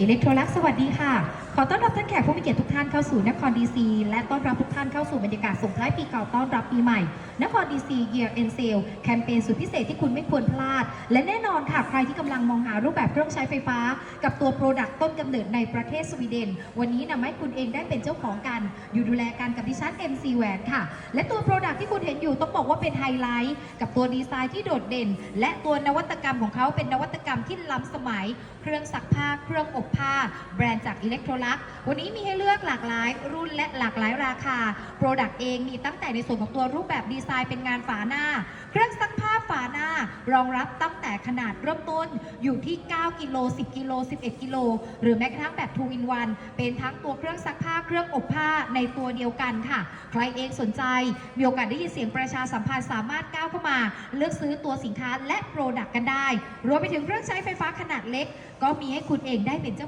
อิเล็กโทรลักสวัสดีค่ะขอต้อนรับท่านแขกผู้มีเกียรติทุกท่านเข้าสู่นครดีซีและต้อนรับทุกท่านเข้าสู่บรรยากาศส่งท้ายปีเก่าต้อนรับปีใหม่ นครดีซี Year End Sale แคมเปญสุดพิเศษที่คุณไม่ควรพลาด และแน่นอนค่ะ ใครที่กำลังมองหารูปแบบเครื่องใช้ไฟฟ้า กับตัวโปรดักต์ต้นกำเนิดในประเทศสวีเดน วันนี้นำให้คุณเองได้เป็นเจ้าของกัน อยู่ดูแลกันกับดิฉัน MC แหวนค่ะ และตัวโปรดักต์ที่คุณเห็นอยู่ต้องบอกว่าเป็นไฮไลท์กับตัวดีไซน์ที่โดดเด่น และตัวนวัตกรรมของเขาเป็นนวัตกรรมที่ล้ำสมัย เครื่องซักผ้าเครื่องอบผ้า แบรนด์จากอิเล็กโทรลักวันนี้มีให้เลือกหลากหลายรุ่นและหลากหลายราคาโปรดักต์เองมีตั้งแต่ในส่วนของตัวรูปแบบดีไซน์เป็นงานฝาหน้า เครื่องซักผ้าฝาหน้า รองรับตั้งแต่ขนาดเริ่มต้นอยู่ที่ 9 กิโล 10 กิโล 11 กิโล หรือแม้กระทั่งแบบ2 in 1เป็นทั้งตัวเครื่องซักผ้าเครื่องอบผ้าในตัวเดียวกันค่ะ ใครเองสนใจมีโอกาสได้ยินเสียงประชาสัมพันธ์สามารถก้าวเข้ามา เลือกซื้อตัวสินค้าและโปรดักต์กันได้ รวมไปถึงเครื่องใช้ไฟฟ้าขนาดเล็ก ก็มีให้คุณเองได้เป็นเจ้า